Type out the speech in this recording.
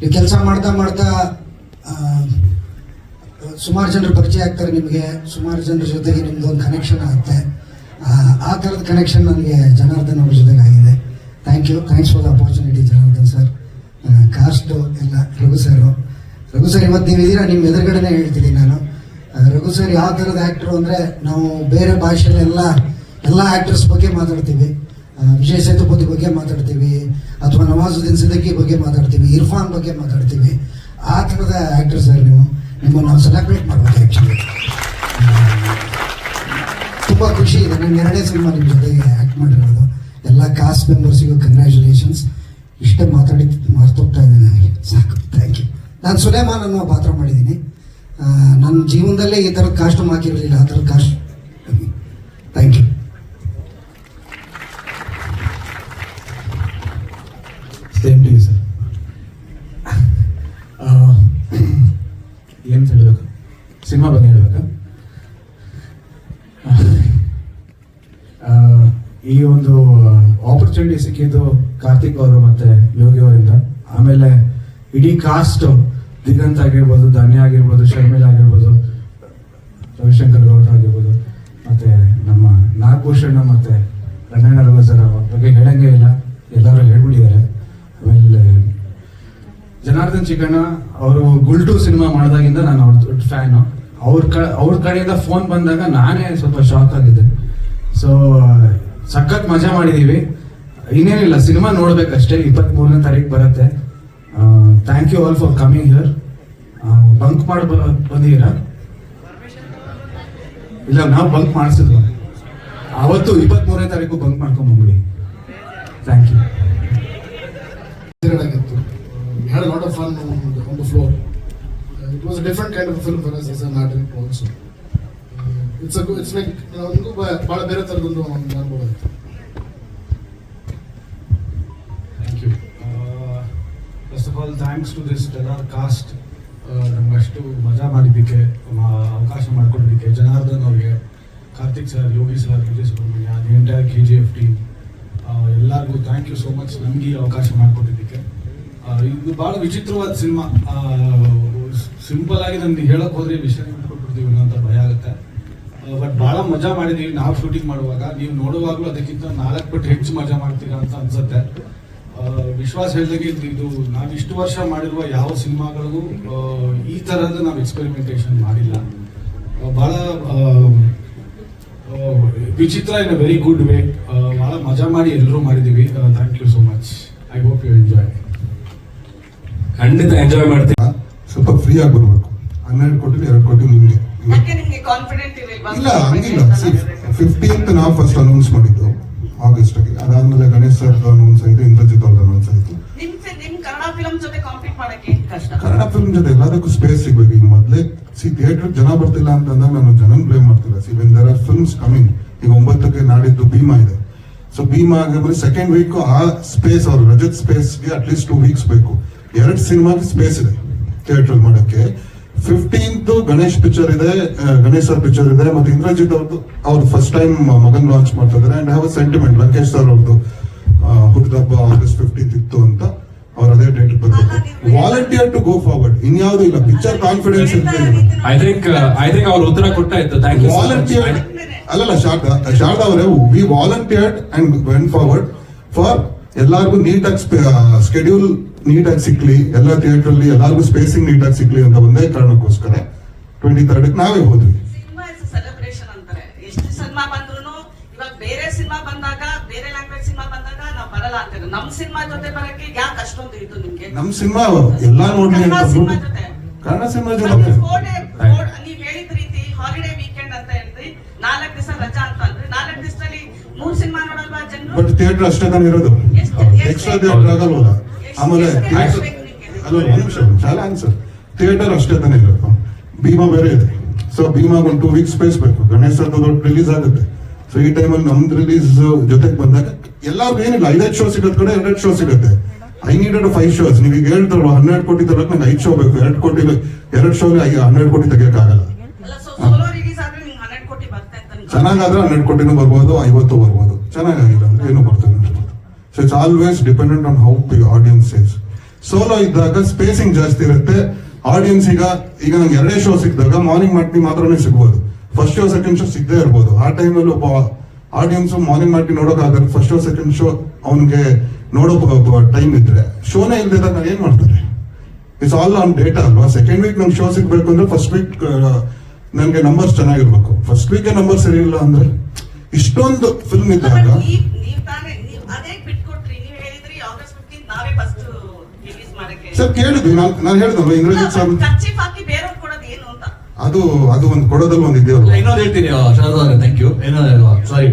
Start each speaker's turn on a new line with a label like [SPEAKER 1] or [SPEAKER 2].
[SPEAKER 1] ನೀವು ಕೆಲಸ ಮಾಡ್ತಾ ಮಾಡ್ತಾ ಸುಮಾರು ಜನರು ಪರಿಚಯ ಆಗ್ತಾರೆ ನಿಮಗೆ ಸುಮಾರು ಜನರ ಜೊತೆಗೆ ನಿಮ್ದು ಒಂದು ಕನೆಕ್ಷನ್ ಆಗುತ್ತೆ. ಆ, ಥರದ ಕನೆಕ್ಷನ್ ನನಗೆ ಜನಾರ್ದನ್ ಅವ್ರ ಜೊತೆಗೆ ಆಗಿದೆ. Thank you thanks for the opportunity Janardhan sir cast ಎಲ್ಲ ರಘು ಸರು ರಘು ಸರ್ ಇವತ್ತು ನೀವು ಇದ್ದೀರಾ? ನಿಮ್ಮ ಎದುರುಗಡೆನೇ ಹೇಳ್ತೀನಿ ನಾನು. ರಘು ಸರ್ ಯಾವ ಥರದ ಆ್ಯಕ್ಟ್ರು ಅಂದರೆ ನಾವು ಬೇರೆ ಭಾಷೆಯಲ್ಲೆಲ್ಲ ಎಲ್ಲ ಆ್ಯಕ್ಟರ್ಸ್ ಬಗ್ಗೆ ಮಾತಾಡ್ತೀವಿ. ವಿಜಯ್ ಸೇತುಪತಿ ಬಗ್ಗೆ ಮಾತಾಡ್ತೀವಿ. ಅಥವಾ ನವಾಜುದ್ದೀನ್ ಸಿದ್ದಿಕಿ ಬಗ್ಗೆ ಮಾತಾಡ್ತೀವಿ, ಇರ್ಫಾನ್ ಬಗ್ಗೆ ಮಾತಾಡ್ತೀವಿ, ಆ ಥರದ ಆ್ಯಕ್ಟರ್ ಸರ್ ನೀವು? ನಿಮ್ಮನ್ನು ನಾವು ಸೆಲೆಬ್ರೇಟ್ ಮಾಡ್ಬೋದು ಆ್ಯಕ್ಚುಲಿ ತುಂಬ ಖುಷಿ ಇದೆ. ನನ್ನ ಎರಡನೇ ಸಿನಿಮಾ ನಿಮ್ಮ ಜೊತೆಗೆ ಆ್ಯಕ್ಟ್ ಮಾಡಿರೋದು. ಎಲ್ಲ ಕಾಸ್ಟ್ ಮೆಂಬರ್ಸಿಗೂ ಕಂಗ್ರ್ಯಾಚುಲೇಷನ್ಸ್ ಇಷ್ಟೇ ಮಾತಾಡಿ ಮರ್ತೋಗ್ತಾ ಇದ್ದೀನಿ ನನಗೆ ಸಾಕು. ಥ್ಯಾಂಕ್ ಯು ನಾನು ಸುಲೇಮಾನ್ ಅನ್ನೋ ಪಾತ್ರ ಮಾಡಿದ್ದೀನಿ. ನನ್ನ ಜೀವನದಲ್ಲೇ ಈ ಥರದ ಕಾಸ್ಟ್ಯೂಮ್ ಹಾಕಿರಲಿಲ್ಲ ಆ ಥರದ cast thank you
[SPEAKER 2] same to you sir ಏನು ಹೇಳಬೇಕು ಸಿನಿಮಾ ಬಗ್ಗೆ ಹೇಳ್ಬೇಕಾ? ಈ ಒಂದು ಆಪರ್ಚುನಿಟಿ ಸಿಕ್ಕಿದ್ದು ಕಾರ್ತಿಕ್ ಅವರು ಮತ್ತೆ ಯೋಗಿ ಅವರಿಂದ. ಆಮೇಲೆ ಇಡೀ ಕಾಸ್ಟ್ ದಿಗಂತ್ ಆಗಿರ್ಬೋದು, ಧನ್ಯ ಆಗಿರ್ಬೋದು ಶರ್ಮಿಲ್ ಆಗಿರ್ಬೋದು, ರವಿಶಂಕರ್ ಗೌಡ ಆಗಿರ್ಬೋದು, ಮತ್ತೆ ನಮ್ಮ ನಾಗಭೂಷಣ ಮತ್ತೆ ರಂಗಣ್ಣ ರಘು ಸರ್ ಬಗ್ಗೆ ಹೇಳಂಗೆ ಇಲ್ಲ. ಎಲ್ಲರೂ ಹೇಳ್ಬಿಟ್ಟಿದ್ದಾರೆ. ಆಮೇಲೆ ಜನಾರ್ದನ್ ಚಿಕ್ಕಣ್ಣ ಅವರು ಗುಲ್ಟು ಸಿನಿಮಾ ಮಾಡಿದಾಗಿಂದ ನಾನು ಅವ್ರ ದೊಡ್ಡ ಫ್ಯಾನು ಅವ್ರ ಕ, ಅವ್ರ ಕಡೆಯಿಂದ ಫೋನ್ ಬಂದಾಗ ನಾನೇ ಸ್ವಲ್ಪ ಶಾಕ್ ಆಗಿದ್ದೆ ಸೊ ಸಖತ್ ಮಜಾ ಮಾಡಿದೀವಿ. ಇನ್ನೇನಿಲ್ಲ, ಸಿನಿಮಾ ನೋಡ್ಬೇಕಷ್ಟೇ. ಇಪ್ಪತ್ತ್ ಮೂರನೇ ತಾರೀಕು ಬರುತ್ತೆ thank you all for coming here bunk ಮಾಡಿ ಬಂದಿದ್ದೀರಾ? ಇಲ್ಲ, ನಾವು ಬಂಕ್ ಮಾಡಿಸಿದ್ವಿ? ಅವತ್ತು ಇಪ್ಪತ್ತ್ ಮೂರನೇ ತಾರೀಕು ಬಂಕ್ ಮಾಡ್ಕೊಂಡ್
[SPEAKER 3] Uh, kind of film for it's. Uh, it's a good, it's like ನಮಗೂ ಭಾಳ ಬೇರೆ ಥರದೊಂದು ಒಂದು ಅನುಭವ ಇತ್ತು.
[SPEAKER 4] Thank you first of all thanks to this stellar cast ನಮಗಷ್ಟು ಮಜಾ ಮಾಡಿದ್ದಕ್ಕೆ ಅವಕಾಶ ಮಾಡಿಕೊಡೋದಕ್ಕೆ ಜನಾರ್ದನ್ ಅವರಿಗೆ Karthik sir Yogi sir Vijay Subrahmanya the entire K G F team ಎಲ್ಲರಿಗೂ ಥ್ಯಾಂಕ್ ಯು ಸೋ ಮಚ್ ನಮಗೆ ಅವಕಾಶ ಮಾಡಿಕೊಟ್ಟಿದ್ದಕ್ಕೆ ಇದು ಭಾಳ ವಿಚಿತ್ರವಾದ ಸಿನಿಮಾ. ಸಿಂಪಲ್ ಆಗಿ ನಮ್ಗೆ ಹೇಳಕ್ ಹೋದ್ರೆ ವಿಷಯ ಕೊಟ್ಬಿಡ್ತೀವಿ ಅಂತ ಭಯ ಆಗುತ್ತೆ. ಬಟ್ ಭಾಳ ಮಜಾ ಮಾಡಿದೀವಿ. ನಾವು ಶೂಟಿಂಗ್ ಮಾಡುವಾಗ, ನೀವು ನೋಡುವಾಗಲೂ ಅದಕ್ಕಿಂತ ನಾಲ್ಕು ಪಟ್ಟು ಹೆಚ್ಚು ಮಜಾ ಮಾಡ್ತೀರಾ ಅಂತ ಅನ್ಸುತ್ತೆ. ವಿಶ್ವಾಸ ಹೇಳಿದಾಗೆ ಇದು- ನಾವು ಇಷ್ಟು ವರ್ಷ ಮಾಡಿರುವ ಯಾವ ಸಿನಿಮಾಗಳಿಗೂ ಈ ಥರದ ನಾವು ಎಕ್ಸ್ಪೆರಿಮೆಂಟೇಷನ್ ಮಾಡಿಲ್ಲ. ಭಾಳ ವಿಚಿತ್ರ in a very good way ಬಹಳ ಮಜಾ ಮಾಡಿ ಎಲ್ಲರೂ ಮಾಡಿದೀವಿ. Thank you so much I hope you enjoy
[SPEAKER 2] ಖಂಡಿತ ಎಂಜಾಯ್ ಮಾಡ್ತೀವಿ
[SPEAKER 5] ಫ್ರೀ ಆಗಿ ಬರ್ಬೇಕು. ಹನ್ನೆರಡು ಕೋಟಿ ಎರಡು ಕೋಟಿ ನಿಮಗೆ ಇಲ್ಲ ಹಂಗಿಲ್ಲ. ಫಿಫ್ಟೀನ್ತ್ ನಾವು ಫಸ್ಟ್ ಅನೌನ್ಸ್ ಮಾಡಿದ್ದು ಆಗಸ್ಟ್ ಆಗಿ ಅದಾದ್ಮೇಲೆ ಗಣೇಶ್ ಸರ್ ಅನೌನ್ಸ್ ಆಯಿತು ಇಂದ್ರಜಿತ್ ಅವ್ರದ್ದು ಅನೌನ್ಸ್ ಆಯಿತು.
[SPEAKER 6] ಕನ್ನಡ
[SPEAKER 5] ಫಿಲ್ಮ್ ಜೊತೆ ಎಲ್ಲದಕ್ಕೂ ಸ್ಪೇಸ್ ಸಿಗ್ಬೇಕು. ಈಗ ಮೊದಲೇ ಸಿ ಥಿಯೇಟರ್ ಜನ ಬರ್ತಿಲ್ಲ ಅಂತಂದಾಗ ನಾನು ಜನನ್ ಬ್ಲೇಮ್ ಮಾಡ್ತಿಲ್ಲ. See when there are films coming ಈಗ ಒಂಬತ್ತಕ್ಕೆ ನಾಡಿದ್ದು ಭೀಮಾ ಇದೆ. ಸೊ ಭೀಮಾ ಆಗಿದ್ರೆ ಸೆಕೆಂಡ್ ವೀಕ್ ಆ ಸ್ಪೇಸ್ ಅವರು ರಜತ್ ಸ್ಪೇಸ್ಗೆ ಅಟ್ಲೀಸ್ಟ್ ಟೂ ವೀಕ್ಸ್ ಬೇಕು. ಎರಡು ಸಿನಿಮಾಗೆ ಸ್ಪೇಸ್ ಇದೆ. ಥಿಯೇಟರ್ ಮಾಡಕ್ಕೆ. ಫಿಫ್ಟೀನ್ತ್ ಗಣೇಶ್ ಪಿಕ್ಚರ್ ಇದೆ ಗಣೇಶ್ ಸರ್ ಪಿಕ್ಚರ್ ಇದೆ ಮತ್ತೆ ಇಂದ್ರಜಿತ್ ಅವ್ರದ್ದು ಅವ್ರ ಫಸ್ಟ್ ಟೈಮ್ ಮಗನ್ ಲಾಂಚ್ ಮಾಡ್ತಾ ಇದಾರೆ and have sentiment Lankesh sir ಅವ್ರದ್ದು ಹುಟ್ಟಿದಬ್ಬ ಆಗಸ್ಟ್ ಫಿಫ್ಟೀನ್ತ್ ಇತ್ತು ಅಂತ ಅವ್ರು ಅದೇ ಡೇಟ್ ಬರ್ತದೆ ವಾಲಂಟಿಯರ್ ಟು ಗೋ ಫಾರ್ವರ್ಡ್ ಇನ್ಯಾವುದೂ ಇಲ್ಲ ಪಿಕ್ಚರ್ ಕಾನ್ಫಿಡೆನ್ಸ್ ಇಲ್ಲ
[SPEAKER 2] ಐ ಥಿಂಕ್ ಐ ಥಿಂಕ್ ಅವ್ರ ಉತ್ತರ ಕೊಟ್ಟಾಯ್ತು ಥ್ಯಾಂಕ್ ಯು
[SPEAKER 5] ವಾಲಂಟಿಯರ್ ಅಲ್ಲಲ್ಲ ಶಾರದಾ ಶಾರದಾ ಅವರೇ we volunteered and when forward for ಎಲ್ಲಾರ್ಗು ನೀಟಾಗಿ ಸ್ಕೆಡ್ಯೂಲ್ ನೀಟಾಗಿ ಸಿಕ್ಲಿ ಎಲ್ಲ ಥಿಯೇಟರ್ ಅಲ್ಲಿ ಎಲ್ಲಾರ್ಗು ಸ್ಪೇಸಿಂಗ್ ನೀಟಾಗಿ ಸಿಕ್ಲಿ ಅಂತ ಒಂದೇ ಕಾರಣಕ್ಕೋಸ್ಕರ ಟ್ವೆಂಟಿ ತರ್ಡ್ ನಾವೇ ಹೋದ್ವಿ.
[SPEAKER 6] ಸಿನಿಮಾ ಇಸ್ ಸೆಲೆಬ್ರೇಷನ್ ಅಂತಾರೆ. ಎಷ್ಟು ಸಿನಿಮಾ ಬಂದ್ರು ಇವಾಗ ಬೇರೆ ಸಿನಿಮಾ ಬಂದಾಗ ಬೇರೆ ಲ್ಯಾಂಗ್ವೇಜ್ ಸಿನಿಮಾ ಬಂದಾಗ ನಾವು ಬರಲ್ಲ ಅಂತಾರೆ. ನಮ್ ಸಿನಿಮಾ ಜೊತೆ ಬರಕ್ಕೆ ಯಾಕೆ ಅಷ್ಟೊಂದು ಇದು ನಿಮ್ಗೆ?
[SPEAKER 5] ನಮ್ ಸಿನಿಮಾ ಎಲ್ಲಾ ನೋಡ್ಲಿ ಅಂತ
[SPEAKER 6] ಸಿನಿಮಾ ಜೊತೆ.
[SPEAKER 5] ಕನ್ನಡ ಸಿನಿಮಾ ಜೊತೆ
[SPEAKER 6] ನೀವ್ ಹೇಳಿದ ರೀತಿ ಹಾಲಿಡೇ ವೀಕೆಂಡ್ ಅಂತ ಹೇಳಿದ್ರಿ ನಾಲ್ಕು ದಿವಸ ರಜಾ ಅಂತ ಅಂದ್ರೆ ನಾಲ್ಕು ದಿವಸದಲ್ಲಿ ಮೂರ್ ಸಿನಿಮಾ ನೋಡಲ್ವಾ ಜನರು?
[SPEAKER 5] ಬಟ್ ಥಿಯೇಟರ್ ಅಷ್ಟೇ ತಾನೇ ಇರೋದು. ಎಕ್ಸ್ಟ್ರಾ ಥಿಯೇಟರ್ ಆಗಲ್ವಲ್ಲ. ಆಮೇಲೆ ಅದು ಒಂದು? ನಿಮಿಷ ಶಾಲ ಆನ್ಸರ್ ಥಿಯೇಟರ್ ಅಷ್ಟೇ ತಾನೇ ಇರಬೇಕು ಭೀಮಾ ಬೇರೆ ಇದೆ. ಸೊ ಭೀಮಾಗೊಂದು ಒಂದು ಟೂ ವೀಕ್ಸ್ ಸ್ಪೇಸ್ ಬೇಕು. ಗಣೇಶ್ ದೊಡ್ಡ ರಿಲೀಸ್ ಆಗುತ್ತೆ. ಸೊ ಈ ಟೈಮಲ್ಲಿ ನಮ್ದು ರಿಲೀಸ್ ಜೊತೆಗೆ ಬಂದಾಗ ಎಲ್ಲರೂ ಏನಿಲ್ಲ. ಐದೈದು ಶೋ ಸಿಗೋದ್ ಕಡೆ ಎರಡೆರಡು ಶೋ ಸಿಗುತ್ತೆ. ಐ ನೀಡೆಡ್ ಫೈವ್ ಶೋಸ್ ನೀವು ಈಗ ಹೇಳ್ತಾರಲ್ಲ ಹನ್ನೆರಡು ಕೋಟಿ ತರಕ್ ನಂಗೆ ಐದು ಶೋ ಬೇಕು ಎರಡು ಕೋಟಿ ಎರಡು ಶೋ ಹನ್ನೆರಡು ಕೋಟಿ ತೆಗಿಯಕ್ಕಾಗಲ್ಲ. ಚೆನ್ನಾಗಾದ್ರೆ ಹನ್ನೆರಡು ಕೋಟಿನೂ ಬರ್ಬೋದು ಐವತ್ತು ಬರ್ಬೋದು. ಚೆನ್ನಾಗಾಗಿಲ್ಲ ಅಂದ್ರೆ ಏನು ಬರ್ತದೆ. So it's always dependent on how the audience is solo ಇದ್ದಾಗ ಸ್ಪೇಸಿಂಗ್ ಜಾಸ್ತಿ ಇರುತ್ತೆ. ಆಡಿಯನ್ಸ್ ಈಗ ಈಗ ನಂಗೆ ಎರಡೇ ಶೋ ಸಿಕ್ಕಿದಾಗ ಮಾರ್ನಿಂಗ್ ಮಾಡ್ತೀನಿ ಮಾತ್ರನೇ ಸಿಗ್ಬೋದು. ಫಸ್ಟ್ ಶೋ ಸೆಕೆಂಡ್ ಶೋ ಸಿಗದೇ ಇರ್ಬೋದು. ಆ ಟೈಮಲ್ಲಿ ಒಬ್ಬ ಆಡಿಯನ್ಸ್ ಮಾರ್ನಿಂಗ್ ಮಾಡ್ತೀನಿ ನೋಡೋಕ್ಕಾಗಲ್ಲ ಫಸ್ಟ್ ಶೋ ಸೆಕೆಂಡ್ ಶೋ ಅವನಿಗೆ ನೋಡೋ ಟೈಮ್ ಇದ್ರೆ. ಶೋನೇ ಇಲ್ದಿದ್ದಾಗ ನಾನು ಏನ್ ಮಾಡ್ತಾರೆ ಇಟ್ಸ್ ಆಲ್ ಆನ್ ಡೇಟಾ ಅಲ್ವಾ? ಸೆಕೆಂಡ್ ವೀಕ್ ನಮ್ಗೆ ಶೋ ಸಿಗ್ಬೇಕು ಅಂದ್ರೆ ಫಸ್ಟ್ ವೀಕ್ ನನಗೆ ನಂಬರ್ಸ್ ಚೆನ್ನಾಗಿರ್ಬೇಕು. ಫಸ್ಟ್ ವೀಕ್ ನಂಬರ್ ಸರಿ ಇಲ್ಲ ಅಂದ್ರೆ, ಇಷ್ಟೊಂದು ಫಿಲ್ಮ್ ಇದ್ದಾಗ ಸರ್ ಕೇಳಿದ್ವಿ ನಾನು ನಾನು ಹೇಳ್ದಲ್ವ
[SPEAKER 6] ಇಂಗ್ಲಿಷ್ ಅಂತ?
[SPEAKER 5] ಅದು ಅದು ಒಂದು ಕೊಡೋದಲ್ಲಿ ಒಂದು ಇದೆಯಲ್ಲ
[SPEAKER 7] ಇನ್ನೊಂದು ಹೇಳ್ತೀನಿ ಶರದ್ ಅವರೇ ಥ್ಯಾಂಕ್ ಯು ಏನೋ ಸಾರಿ